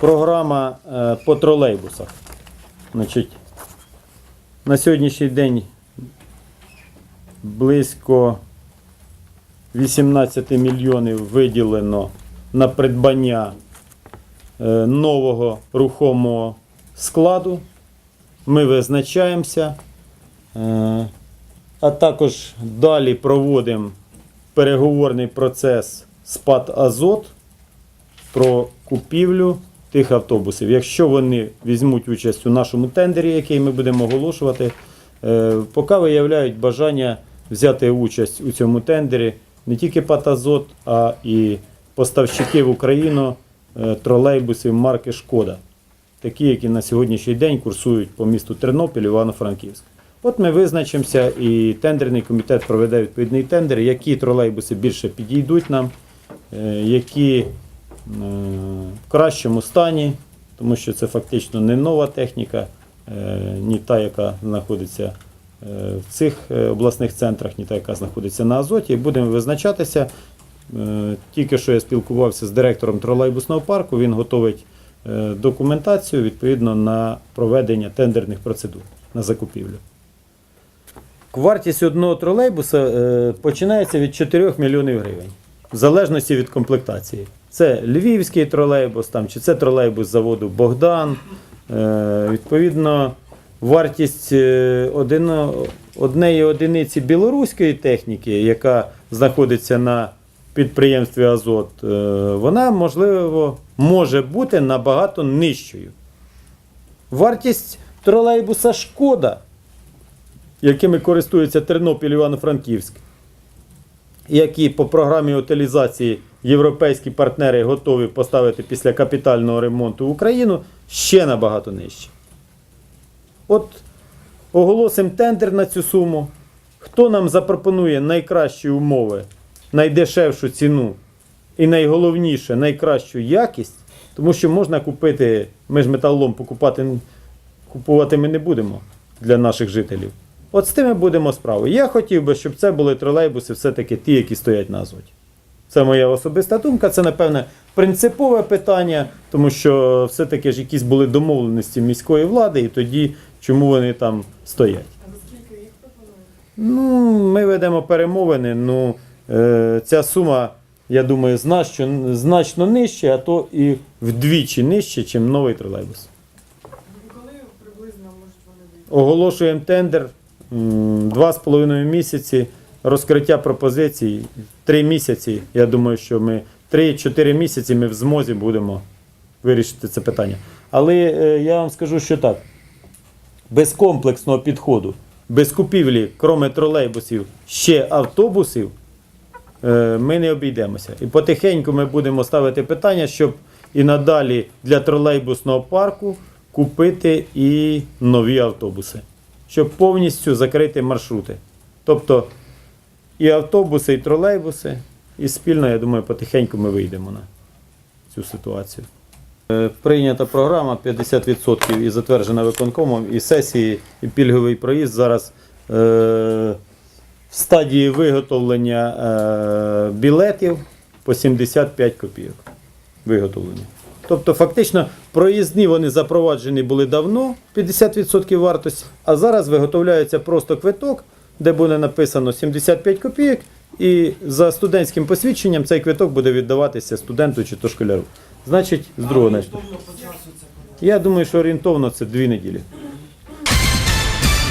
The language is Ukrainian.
програма е, по тролейбусах. Значить, на сьогоднішній день близько 18 мільйонів виділено на придбання е, нового рухомого складу. Ми визначаємося. Е, А також далі проводимо переговорний процес з ПАТ Азот про купівлю тих автобусів. Якщо вони візьмуть участь у нашому тендері, який ми будемо оголошувати, е, поки виявляють бажання взяти участь у цьому тендері не тільки ПАТ Азот, а і поставщики в Україну е, тролейбусів марки Шкода, такі, які на сьогоднішній день курсують по місту Тернопіль, Івано-Франківськ. От ми визначимося, і тендерний комітет проведе відповідний тендер, які тролейбуси більше підійдуть нам, е, які кращому стані, тому що це фактично не нова техніка, е, ні та, яка знаходиться е, в цих е, обласних центрах, ні та, яка знаходиться на Азоті. Будемо визначатися. Тільки що я спілкувався з директором тролейбусного парку, він готовить документацію відповідно на проведення тендерних процедур на закупівлю. Вартість одного тролейбуса починається від 4 мільйонів гривень, в залежності від комплектації. Це львівський тролейбус, там, чи це тролейбус заводу Богдан. Е, відповідно, вартість е, однієї одиниці білоруської техніки, яка знаходиться на підприємстві Азот, е, вона можливо може бути набагато нижчою. Вартість тролейбуса Шкода якими користується Тернопіль Івано-Франківськ, які по програмі утилізації європейські партнери готові поставити після капітального ремонту в Україну, ще набагато нижче. От оголосимо тендер на цю суму. Хто нам запропонує найкращі умови, найдешевшу ціну і найголовніше, найкращу якість, тому що можна купити, ми ж металолом покупати, купувати ми не будемо для наших жителів. От з тими будемо справи. Я хотів би, щоб це були тролейбуси, все-таки ті, які стоять на азоті. Це моя особиста думка. Це, напевне, принципове питання, тому що все-таки ж якісь були домовленості міської влади, і тоді чому вони там стоять. А за скільки їх пропонують? Ну, ми ведемо перемовини. Ну, е, ця сума, я думаю, значно, значно нижча, а то і вдвічі нижче, ніж новий тролейбус. Коли приблизно можуть вони вийти? Оголошуємо тендер два з половиною місяці, розкриття пропозицій три місяці. Я думаю, що ми 3-4 місяці ми в змозі будемо вирішити це питання. Але е, я вам скажу, що так. Без комплексного підходу, без купівлі, кроме тролейбусів, ще автобусів, е, ми не обійдемося. І потихеньку ми будемо ставити питання, щоб і надалі для тролейбусного парку купити і нові автобуси, щоб повністю закрити маршрути. Тобто і автобуси, і тролейбуси, і спільно, я думаю, потихеньку ми вийдемо на цю ситуацію. Е, Прийнята програма 50% і затверджена виконкомом, і сесії, і пільговий проїзд зараз е, в стадії виготовлення е, білетів по 75 копійок. Виготовлення. Тобто, фактично, проїзні вони запроваджені були давно, 50% вартості, а зараз виготовляється просто квиток, де буде написано 75 копійок, і за студентським посвідченням цей квиток буде віддаватися студенту чи то школяру. Значить, з другого начну. Я думаю, що орієнтовно це дві неділі.